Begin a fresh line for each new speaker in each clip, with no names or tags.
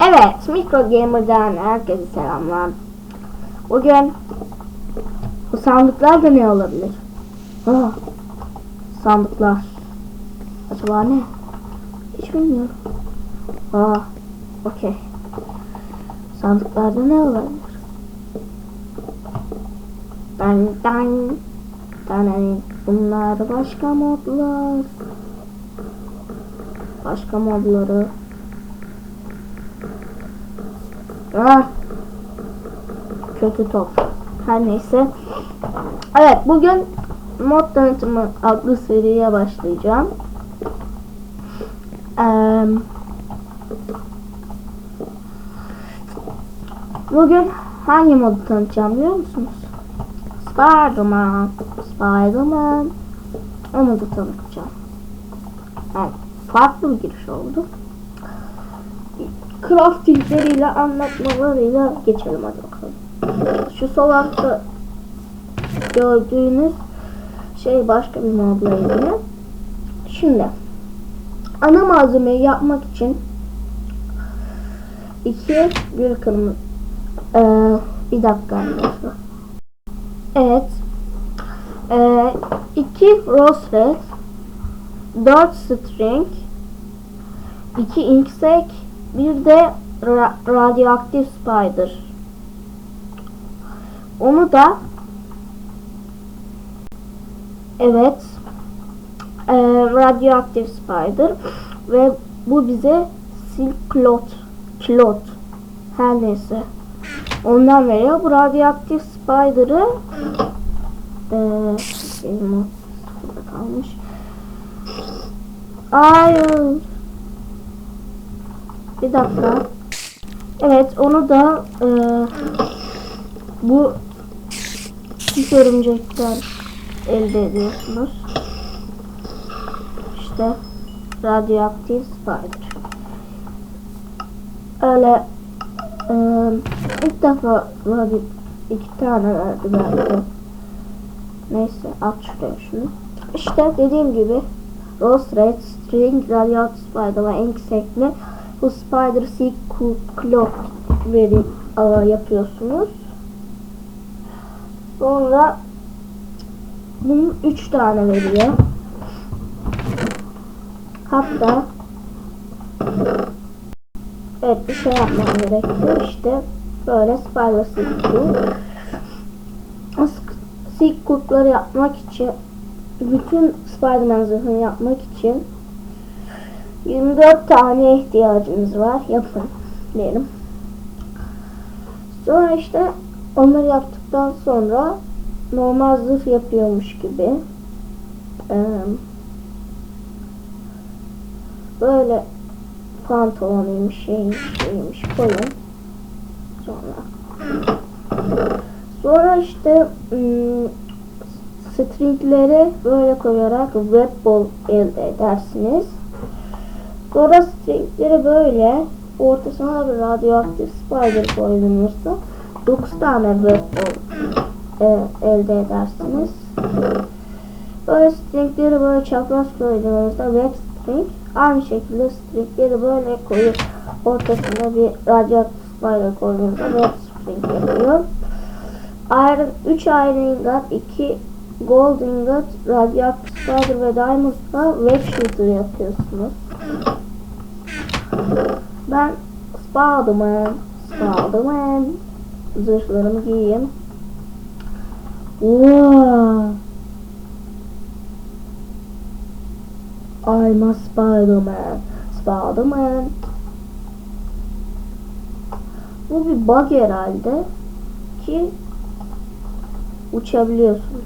Evet, Mikro Gamer'dan herkese selamlar. Bugün bu sandıklarda ne olabilir? Ah, sandıklar. Acaba ne? Hiç bilmiyorum. Aa, okey. Sandıklarda ne olabilir? Dan dan. Dan bunlar başka modlar. Başka modları. Ah. Kötü top. Her neyse. Evet bugün mod tanıtımı adlı seriye başlayacağım. Eee Bugün hangi modu tanıtacağım biliyor musunuz? Spiderman. Spiderman. O modu tanıtacağım. Yani farklı bir giriş oldu. Craftingleriyle anlatmalarıyla geçelim hadi bakalım. Şu sol altta gördüğünüz şey başka bir modla ilgili. Şimdi ana malzemeyi yapmak için iki bir kırmızı ee, bir dakika. Evet. Ee, iki rose red, dört string, iki inksek, bir de ra radyoaktif spider. Onu da evet ee, radyoaktif spider ve bu bize silk cloth cloth her neyse ondan veriyor. Bu radyoaktif spider'ı ee, benim kalmış. Hayır. Bir dakika. Evet onu da ee, bu pis örümcekten elde ediyorsunuz. İşte radyoaktif spider. Öyle ee, ilk defa böyle iki tane verdi belki. Neyse at şuraya şunu. İşte dediğim gibi Rose Red, String, Radioactive Spider ve Inksek'le bu Spider Silk Cloth veri aa, yapıyorsunuz. Sonra bunun üç tane veriyor. Hatta Evet bir şey yapmam gerekiyor işte böyle spiral silk silk kurtları yapmak için bütün Spiderman zırhını yapmak için 24 tane ihtiyacımız var. Yapın diyelim. Sonra işte onları yaptıktan sonra normal zırh yapıyormuş gibi böyle pantolonuymuş, şeymiş, şeymiş koyun. Sonra sonra işte stringleri böyle koyarak web ball elde edersiniz. Sonra stringleri böyle ortasına bir radyoaktif spider koyduğunuzda 9 tane web ball e, elde edersiniz. Böyle stringleri böyle çapraz koyduğunuzda web string aynı şekilde stringleri böyle koyup ortasına bir radyant bayrak koyduğunuzda web string yapıyor. Iron 3 Iron Ingot, 2 Gold Ingot, Radiant Spider ve Diamond'la Web Shooter yapıyorsunuz. Ben Spiderman, Spiderman zırhlarımı giyeyim. Wow. I'm a Spider-Man. Spider-Man. Bu bir bug herhalde ki uçabiliyorsunuz.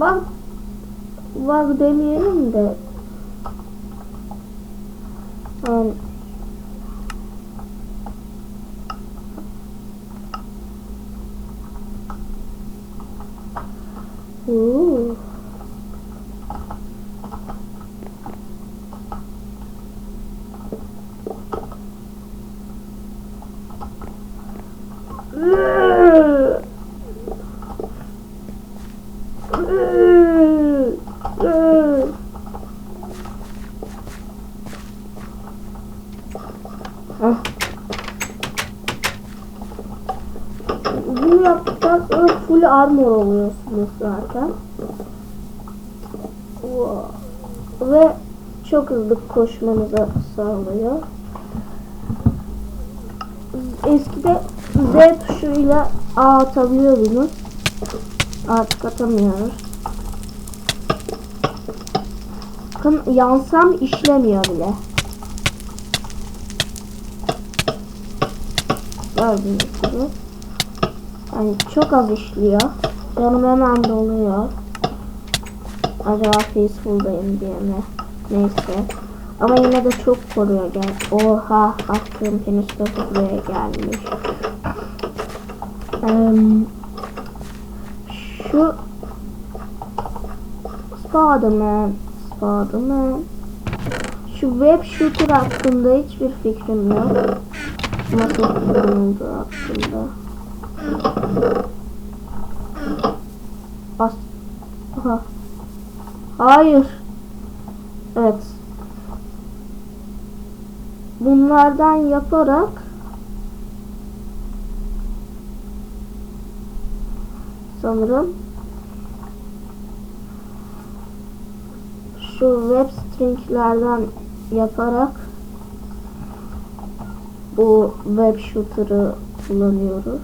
Bak bug demeyelim de yani U yaptıktan sonra full armor oluyorsunuz zaten. Wow. Ve çok hızlı koşmanıza sağlıyor. Eskide Z tuşuyla A atabiliyordunuz. Artık atamıyoruz. Bakın yansam işlemiyor bile. Gördüğünüz gibi. Yani çok az işliyor. Canım hemen doluyor. Acaba peaceful'dayım diye mi? Neyse. Ama yine de çok koruyor gel. Oha attığım penis de buraya gelmiş. Şu Spiderman Spiderman Şu web shooter hakkında hiçbir fikrim yok. Nasıl kullanıldığı hakkında. As Aha. Hayır. Evet. Bunlardan yaparak sanırım şu web stringlerden yaparak bu web shooter'ı kullanıyoruz.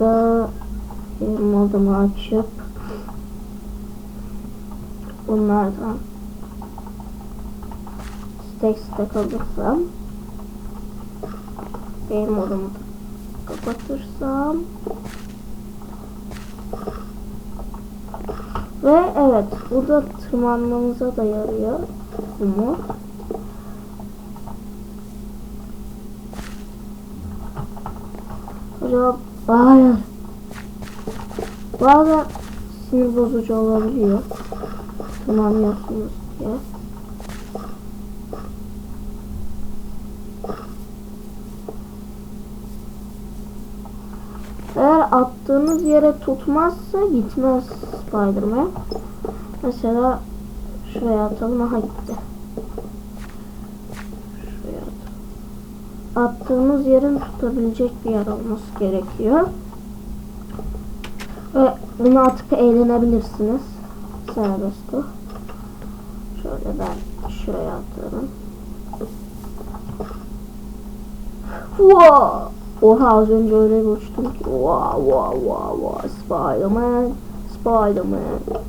Benim modumu açıp bunlardan stack stack alırsam benim modumu kapatırsam ve evet burada tırmanmamıza da yarıyor mod. Acaba hayır. Bazen sinir bozucu olabiliyor. Tırmanıyorsunuz diye. Eğer attığınız yere tutmazsa gitmez Spiderman. Mesela şuraya atalım. Aha gitti. Şuraya atalım. Attığınız yerin tutabilecek bir yer olması gerekiyor. Ve bunu atıp eğlenebilirsiniz. Serbest o. Şöyle ben şuraya atarım. Wow! Oha az önce öyle bir uçtum ki. Wow wow wow wow. Spiderman. Spiderman.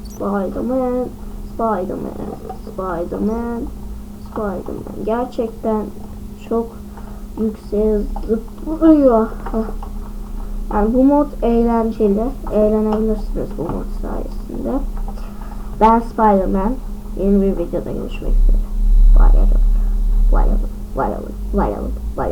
Spiderman. Spiderman. Spiderman. Spiderman. Gerçekten çok yükseğe zıplıyor. Yani bu mod eğlenceli. Eğlenebilirsiniz bu mod sayesinde. Ben Spiderman. Yeni bir videoda görüşmek üzere. Vay vay vay vay vay